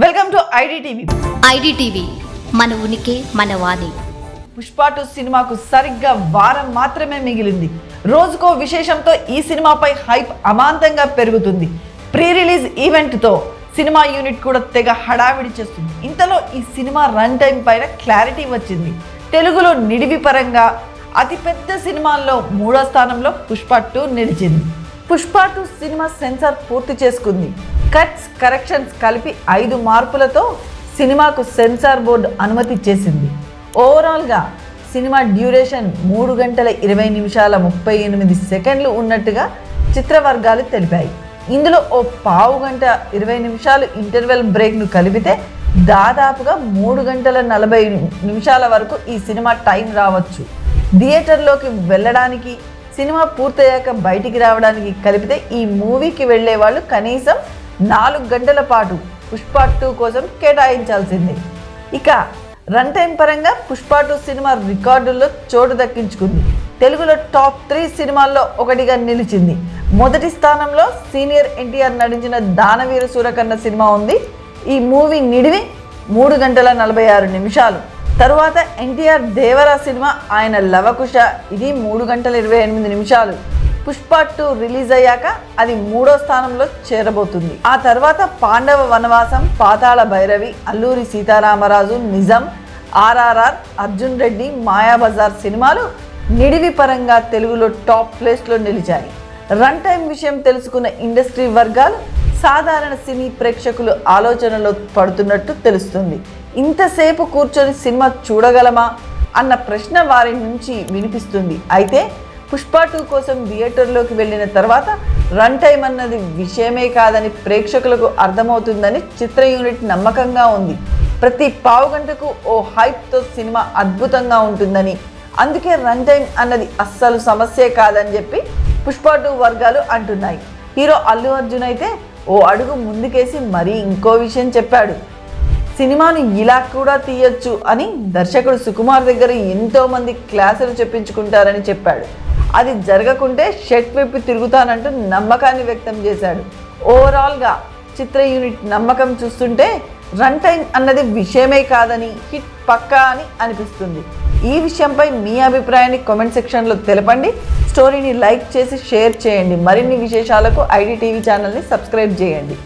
Welcome to IDTV. IDTV మన ఉనికి మన వాణి. పుష్ప టూ సినిమాకు సరిగ్గా వారం మాత్రమే మిగిలింది. రోజుకో విశేషంతో ఈ సినిమాపై హైప్ అమాంతంగా పెరుగుతుంది. ప్రీ రిలీజ్ ఈవెంట్తో సినిమా యూనిట్ కూడా తెగ హడావిడి చేస్తుంది. ఇంతలో ఈ సినిమా రన్ టైం పైన క్లారిటీ వచ్చింది. తెలుగులో నిడివి పరంగా అతిపెద్ద సినిమాల్లో మూడో స్థానంలో పుష్ప టూ నిలిచింది. పుష్ప టూ సినిమా సెన్సార్ పూర్తి చేసుకుంది. కట్స్ కరెక్షన్స్ కలిపి ఐదు మార్పులతో సినిమాకు సెన్సార్ బోర్డు అనుమతి ఇచ్చేసింది ఓవరాల్గా సినిమా డ్యూరేషన్ మూడు గంటల ఇరవై నిమిషాల ముప్పై ఎనిమిది సెకండ్లు ఉన్నట్టుగా చిత్రవర్గాలు తెలిపాయి. ఇందులో ఓ పావు గంట ఇరవై నిమిషాలు ఇంటర్వెల్ బ్రేక్ను కలిపితే దాదాపుగా మూడు గంటల నలభై నిమిషాల వరకు ఈ సినిమా టైం రావచ్చు. థియేటర్లోకి వెళ్ళడానికి సినిమా పూర్తయ్యాక బయటికి రావడానికి కలిపితే ఈ మూవీకి వెళ్ళే వాళ్ళు కనీసం నాలుగు గంటల పాటు పుష్ప టూ కోసం కేటాయించాల్సింది. ఇక రన్ టైం పరంగా పుష్ప టూ సినిమా రికార్డుల్లో చోటు దక్కించుకుంది. తెలుగులో టాప్ త్రీ సినిమాల్లో ఒకటిగా నిలిచింది. మొదటి స్థానంలో సీనియర్ ఎన్టీఆర్ నటించిన దానవీర సూరకన్న సినిమా ఉంది. ఈ మూవీ నిడివి మూడు గంటల నలభై ఆరు నిమిషాలు. తరువాత ఎన్టీఆర్ దేవరా సినిమా ఆయన లవకుశ. ఇది మూడు గంటల ఇరవై ఎనిమిది నిమిషాలు. పుష్ప టూ రిలీజ్ అయ్యాక అది మూడో స్థానంలో చేరబోతుంది. ఆ తర్వాత పాండవ వనవాసం పాతాళ భైరవి అల్లూరి సీతారామరాజు నిజం ఆర్ఆర్ఆర్ అర్జున్ రెడ్డి మాయాబజార్ సినిమాలు నిడివి పరంగా తెలుగులో టాప్ ప్లేస్లో నిలిచాయి. రన్ టైం విషయం తెలుసుకున్న ఇండస్ట్రీ వర్గాలు సాధారణ సినీ ప్రేక్షకులు ఆలోచనలో పడుతున్నట్టు తెలుస్తుంది. ఇంతసేపు కూర్చొని సినిమా చూడగలమా అన్న ప్రశ్న వారి నుంచి వినిపిస్తుంది. అయితే పుష్ప టూ కోసం థియేటర్లోకి వెళ్ళిన తర్వాత రన్ టైం అన్నది విషయమే కాదని ప్రేక్షకులకు అర్థమవుతుందని చిత్ర యూనిట్ నమ్మకంగా ఉంది. ప్రతి పావు గంటకు ఓ హైప్తో సినిమా అద్భుతంగా ఉంటుందని. అందుకే రన్ టైం అన్నది అస్సలు సమస్యే కాదని చెప్పి పుష్ప టూ వర్గాలు అంటున్నాయి. హీరో అల్లు అర్జున్ అయితే ఓ అడుగు ముందుకేసి మరీ ఇంకో విషయం చెప్పాడు. సినిమాను ఇలా కూడా తీయొచ్చు అని దర్శకుడు సుకుమార్ దగ్గర ఎంతోమంది క్లాసులు చెప్పించుకుంటారని చెప్పాడు. అది జరగకుంటే షర్ట్ విప్పి తిరుగుతానంటూ నమ్మకాన్ని వ్యక్తం చేశాడు. ఓవరాల్గా చిత్ర యూనిట్ నమ్మకం చూస్తుంటే రన్ టైం అన్నది విషయమే కాదని హిట్ పక్కా అని అనిపిస్తుంది. ఈ విషయంపై మీ అభిప్రాయాన్ని కామెంట్ సెక్షన్లో తెలపండి. స్టోరీని లైక్ చేసి షేర్ చేయండి. మరిన్ని విశేషాలకు ఐడి టీవీ ఛానల్ని సబ్స్క్రైబ్ చేయండి.